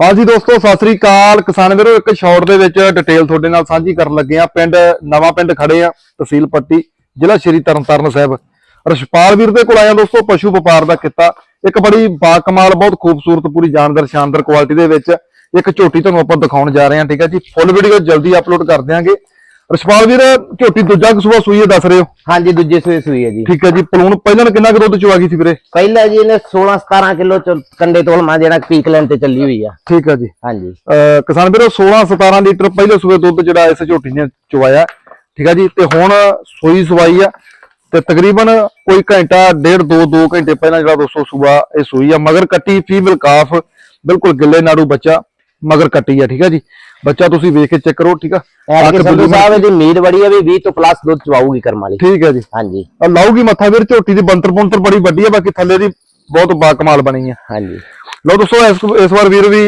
ਹਾਂਜੀ ਦੋਸਤੋ, ਸਤਿ ਸ੍ਰੀ ਅਕਾਲ। ਕਿਸਾਨ ਵੀਰੋ, ਇੱਕ ਸ਼ਾਰਟ ਦੇ ਵਿੱਚ ਡਿਟੇਲ ਤੁਹਾਡੇ ਨਾਲ ਸਾਂਝੀ ਕਰਨ ਲੱਗੇ ਆ ਪਿੰਡ, ਨਵਾਂ ਪਿੰਡ ਖੜੇ ਆ ਤਹਿਸੀਲ ਪੱਟੀ, ਜ਼ਿਲ੍ਹਾ ਸ਼੍ਰੀ ਤਰਨਤਾਰਨ ਸਾਹਿਬ। ਰਸ਼ਪਾਲ ਵੀਰ ਦੇ ਕੋਲ ਆਇਆ ਦੋਸਤੋ, ਪਸ਼ੂ ਵਪਾਰ ਦਾ ਕਿੱਤਾ। ਇੱਕ ਬੜੀ ਬਾਕਮਾਲ, ਬਹੁਤ ਖੂਬਸੂਰਤ, ਪੂਰੀ ਜਾਨਦਾਰ ਸ਼ਾਨਦਾਰ ਕੁਆਲਿਟੀ ਦੇ ਵਿੱਚ ਇੱਕ ਝੋਟੀ ਤੁਹਾਨੂੰ ਆਪਾਂ ਦਿਖਾਉਣ ਜਾ ਰਹੇ ਹਾਂ, ਠੀਕ ਹੈ ਜੀ। ਫੁੱਲ ਵੀਡੀਓ ਜਲਦੀ ਅਪਲੋਡ ਕਰ ਦਿਆਂਗੇ। ਰਸ਼ਪਾਲ ਵੀਰ ਝੋਟੀ ਦੂਜਾ ਕਸੂਆ ਸੂਈ ਹੈ ਦੱਸ ਰਹੇ ਹੋ? ਹਾਂਜੀ ਦੂਜੇ ਸੂਏ ਸੂਈ ਹੈ ਜੀ। ਠੀਕ ਹੈ ਜੀ ਪਲੂਣ ਪਹਿਲਾਂ ਕਿੰਨਾ ਕੁ ਦੁੱਧ ਚਵਾ ਗਈ ਸੀ ਵੀਰੇ? ਪਹਿਲਾਂ ਜੀ ਇਹਨੇ 16 17 ਕਿਲੋ ਚ ਕੰਡੇ ਤੋਲਮਾ ਜਿਹੜਾ ਪੀਕ ਲੈਣ ਤੇ ਚੱਲੀ ਹੋਈ ਆ। ਠੀਕ ਹੈ ਜੀ। ਹਾਂਜੀ। ਕਿਸਾਨ ਵੀਰੋ 16 17 ਲੀਟਰ ਪਹਿਲੇ ਸੂਏ ਦੁੱਧ ਜਿਹੜਾ ਇਸ ਝੋਟੀ ਨੇ ਚੁਆਇਆ। ਠੀਕ ਹੈ ਜੀ ਤੇ ਹੁਣ ਸੂਈ ਸਵਾਈ ਆ ਤੇ ਤਕਰੀਬਨ ਕੋਈ ਘੰਟਾ ਡੇਢ ਦੋ ਦੋ ਘੰਟੇ ਪਹਿਲਾਂ ਜਿਹੜਾ ਦੋਸਤੋ ਸੂਆ ਇਹ ਸੂਈ ਆ। ਮਗਰ ਕੱਟੀ ਫੀਮੇਲ ਕਾਫ ਬਿਲਕੁਲ ਗਿੱਲੇ ਨਾੜੂ ਬੱਚਾ। ਮਗਰ ਕੱਟੀ ਆ ਠੀਕ ਹੈ ਜੀ? ਬੱਚਾ ਤੁਸੀਂ ਵੇਖ ਕੇ ਚੈੱਕ ਕਰੋ ਠੀਕ ਆ? ਐਤਕੀ ਸੰਧੂ ਸਾਹਿਬ ਇਹਦੀ ਨੀਡ ਬੜੀ ਹੈ ਵੀ 20 ਤੋਂ ਪਲੱਸ ਦੁੱਧ ਚਵਾਊਗੀ ਕਰਮ ਵਾਲੀ। ਠੀਕ ਹੈ ਜੀ। ਹਾਂਜੀ। ਆ ਲਾਊਗੀ ਮੱਥਾ ਵੀਰ ਝੋਟੀ ਦੀ ਬੰਤਰ ਪੁੰਤਰ ਬੜੀ ਵੱਡੀ ਆ ਬਾਕੀ ਥੱਲੇ ਦੀ ਬਹੁਤ ਬਾਕਮਾਲ ਬਣੀ ਆ। ਹਾਂਜੀ। ਲਓ ਦੋਸਤੋ ਇਸ ਇਸ ਵਾਰ ਵੀਰ ਵੀ